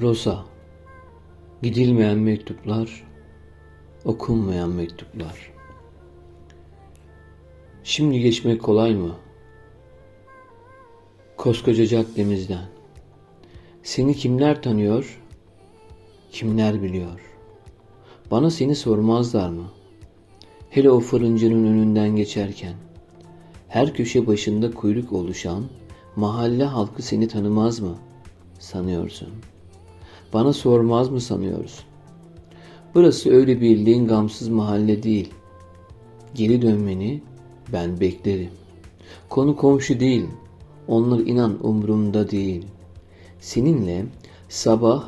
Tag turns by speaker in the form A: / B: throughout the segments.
A: Rosa Gidilmeyen mektuplar Okunmayan mektuplar Şimdi geçmek kolay mı? Koskoca caddemizden Seni kimler tanıyor? Kimler biliyor? Bana seni sormazlar mı? Hele o fırıncının önünden geçerken her köşe başında kuyruk oluşan mahalle halkı seni tanımaz mı sanıyorsun? Bana sormaz mı sanıyorsun? Burası öyle bildiğin gamsız mahalle değil. Geri dönmeni ben beklerim. Konu komşu değil. Onlar inan umurumda değil. Seninle sabah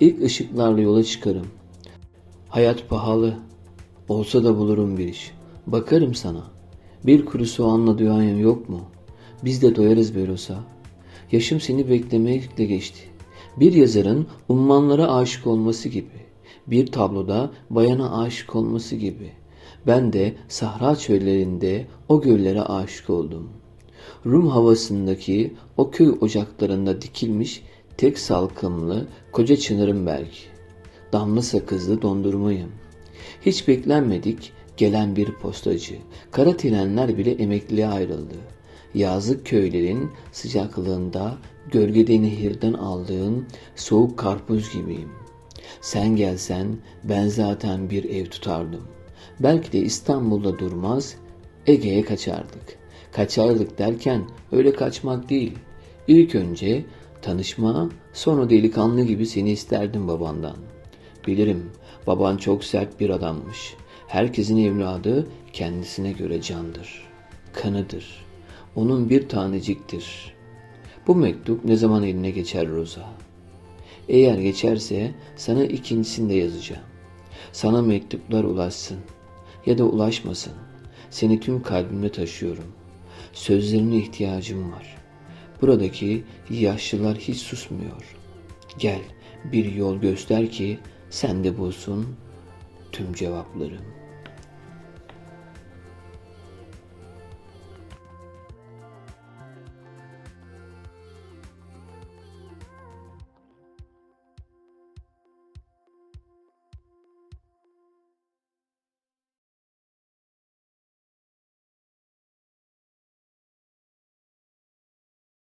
A: ilk ışıklarla yola çıkarım. Hayat pahalı. Olsa da bulurum bir iş. Bakarım sana. Bir kuru soğanla duyan yok mu? Biz de doyarız Berosa. Yaşım seni beklemekle geçti. Bir yazarın ummanlara aşık olması gibi. Bir tabloda bayana aşık olması gibi. Ben de sahra çöllerinde o göllere aşık oldum. Rum havasındaki o köy ocaklarında dikilmiş tek salkımlı koca çınarım belki. Damla sakızlı dondurmayım. Hiç beklenmedik gelen bir postacı. Kara trenler bile emekliliğe ayrıldı. Yazlık köylerin sıcaklığında gölgede nehirden aldığın soğuk karpuz gibiyim. Sen gelsen ben zaten bir ev tutardım. Belki de İstanbul'da durmaz, Ege'ye kaçardık. Kaçardık derken öyle kaçmak değil. İlk önce tanışma, sonra delikanlı gibi seni isterdim babandan. Bilirim, baban çok sert bir adammış. Herkesin evladı kendisine göre candır. Kanıdır. Onun bir taneciktir. Bu mektup ne zaman eline geçer Roza? Eğer geçerse sana ikincisini de yazacağım. Sana mektuplar ulaşsın ya da ulaşmasın. Seni tüm kalbimde taşıyorum. Sözlerine ihtiyacım var. Buradaki yaşlılar hiç susmuyor. Gel bir yol göster ki sen de bulsun tüm cevaplarım.